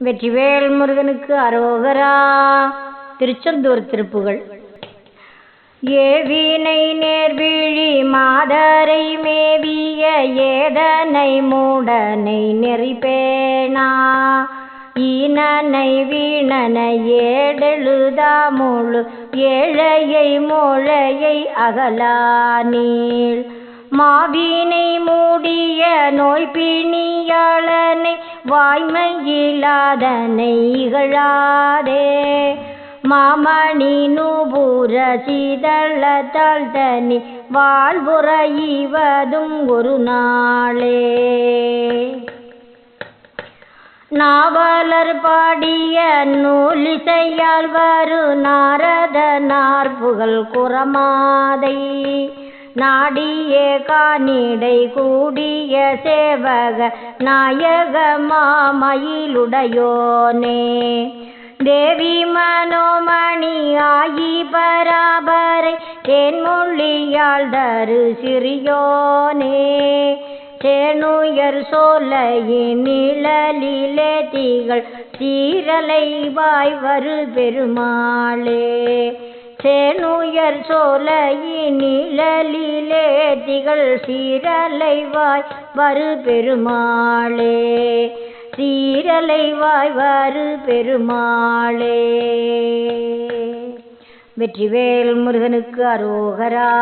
வெற்றிவேல் முருகனுக்கு அரோகரா. திருச்செந்தூர் திருப்புகள் ஏவினை நேர்விழி மாதரை மேவிய ஏதனை மூடனை நெறிப்பேனா. ஈனனை வீணனை ஏடெழுதா முழு ஏழையை அகலா நீள். மாவினை மூடிய நோய் வாய்மையிலாதனை இகழாதே மாமணி நூபுர சீதள தாழ்த்தனி வாழ்வுறைவதும் ஒரு நாளே. நாவலர் பாடிய நூலிசையால் வரு நாரத நாற்புகள் குரமாதை. நாடிய காணிடை கூடிய சேவக நாயக மாமயிலுடையோனே. தேவி மனோமணி ஆயி பராபரை தேன்மொழியாள் தரு சிறியோனே. தேனுயர் சோலையின் நிழலிலே தீகள் சீரலை வாய் வரு பெருமாளே. சேனுயர் சோலையினிழலிலே திகழ் சீரலைவாய் வரு பெருமாளே. சீரலைவாய் வரு பெருமாளே. வெற்றிவேல் முருகனுக்கு அரோகரா.